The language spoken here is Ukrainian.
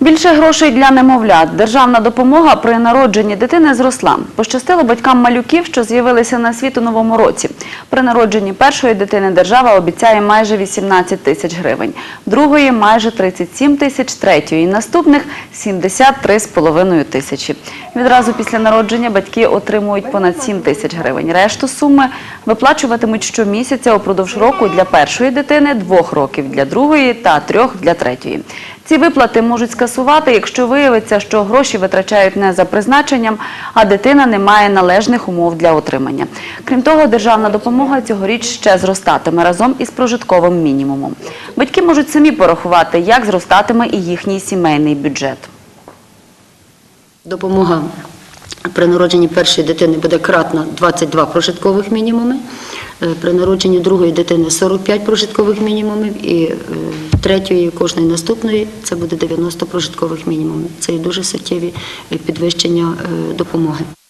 Більше грошей для немовлят. Державна допомога при народженні дитини зросла. Пощастило батькам малюків, що з'явилися на світ у новому році. При народженні першої дитини держава обіцяє майже 18 тисяч гривень, другої – майже 37 тисяч, третьої наступних – 73,5 тисячі. Відразу після народження батьки отримують понад 7 тисяч гривень. Решту суми виплачуватимуть щомісяця упродовж року для першої дитини, двох років для другої та трьох для третьої. Ці виплати можуть скасувати, якщо виявиться, що гроші витрачають не за призначенням, а дитина не має належних умов для отримання. Крім того, державна допомога цьогоріч ще зростатиме разом із прожитковим мінімумом. Батьки можуть самі порахувати, як зростатиме і їхній сімейний бюджет. Допомога при народженні першої дитини буде кратна 22 прожиткових мінімуми, при народженні другої дитини 45 прожиткових мінімумів і е, третьої кожної наступної це буде 90 прожиткових мінімумів. Це і дуже суттєві е, підвищення е, допомоги.